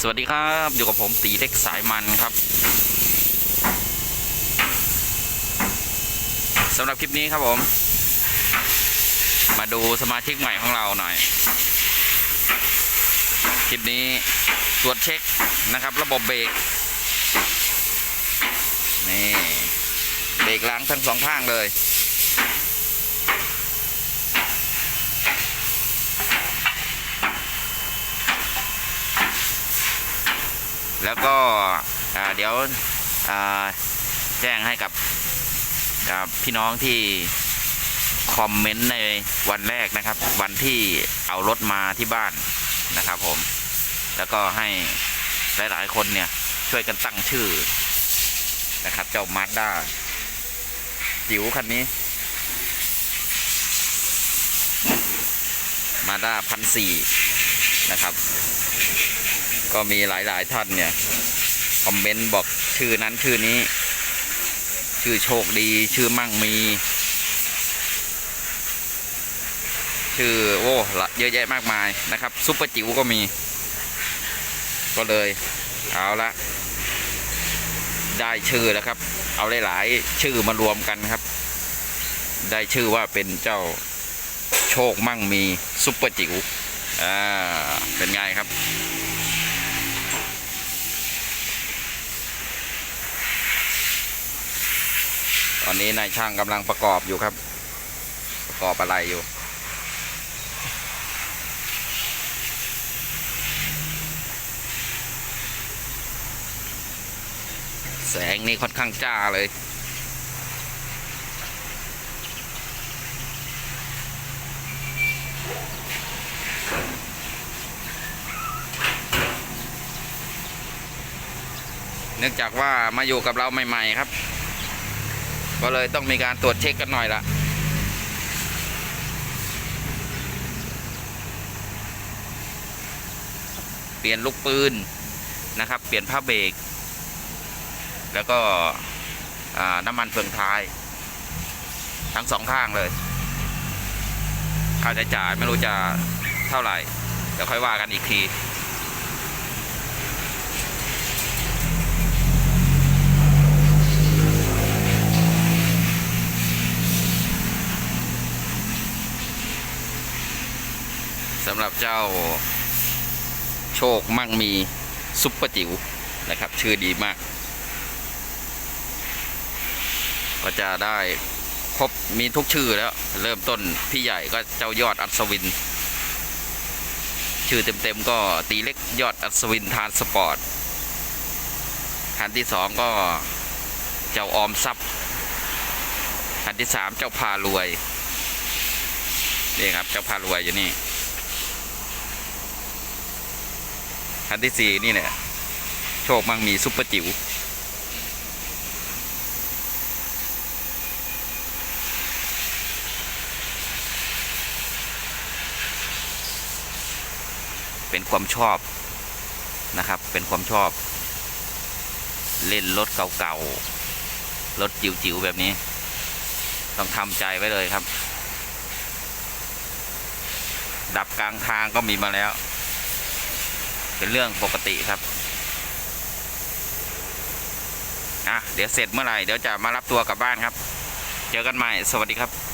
สวัสดีครับ อยู่กับผมตีเล็กสายมันครับสำหรับคลิปนี้ครับผม มาดูสมาชิกใหม่ของเราหน่อย คลิปนี้ตรวจเช็คนะครับ ระบบเบรกนี่เบรกล้างทั้งสองข้างเลย แล้วก็เดี๋ยวแจ้งให้กับกับพี่น้องที่คอมเมนต์ในวันแรกนะครับ วันที่เอารถมาที่บ้านนะครับ ผม แล้วก็ให้หลายๆคนเนี่ยช่วยกันตั้งชื่อนะครับ เจ้ามาด้าจิ๋วคันนี้มาด้าพันสี่นะครับ ก็มีหลายๆท่านเนี่ย คอมเมนต์บอกชื่อนั้นชื่อนี้ ชื่อโชคดี ชื่อมั่งมี ชื่อโอ้เยอะแยะมากมายนะครับซุปเปอร์จิ๋วก็มี ก็เลย เอาละได้ชื่อแล้วครับ เอาหลายๆชื่อมารวมกันครับ ได้ชื่อว่าเป็นเจ้าโชคมั่งมีซุปเปอร์จิ๋วอ่าเป็นไงครับ ตอนนี้นายช่างกำลังประกอบอยู่ครับ ประกอบอะไรอยู่ แสงนี่ค่อนข้างจ้าเลยเนื่องจากว่ามาอยู่กับเราใหม่ ๆ ครับ ก็เลยต้องมีการตรวจเช็คกันหน่อยละเปลี่ยนลูกปืนนะครับ เปลี่ยนผ้าเบรกแล้วก็น้ำมันเฟืองท้าย ทั้งสองข้างเลยค่าใช้จ่ายไม่รู้จะเท่าไหร่ เดี๋ยวค่อยว่ากันอีกที สำหรับเจ้าโชคมั่งมีซุปเปอร์จิ๋วนะครับ ชื่อดีมาก ก็จะได้ครบมีทุกชื่อแล้ว เริ่มต้นพี่ใหญ่ก็เจ้ายอดอัศวิน ชื่อเต็มๆก็ตีเล็กยอดอัศวินทานสปอร์ตคันที่สองก็เจ้าออมทรัพย์คันที่สามเจ้าพารวยนี่ครับเจ้าพารวยอยู่นี่ คันที่สี่นี่เนี่ยโชคมั่งมีซุปเปอร์จิ๋วเป็นความชอบนะครับ เป็นความชอบ เล่นรถเก่าๆ รถจิ๋วๆ แบบนี้ ต้องทำใจไว้เลยครับ ดับกลางทางก็มีมาแล้ว เป็นเรื่องปกติครับอะเดี๋ยวเสร็จเมื่อไหร่เดี๋ยวจะมารับตัวกลับบ้านครับ เจอกันใหม่สวัสดีครับ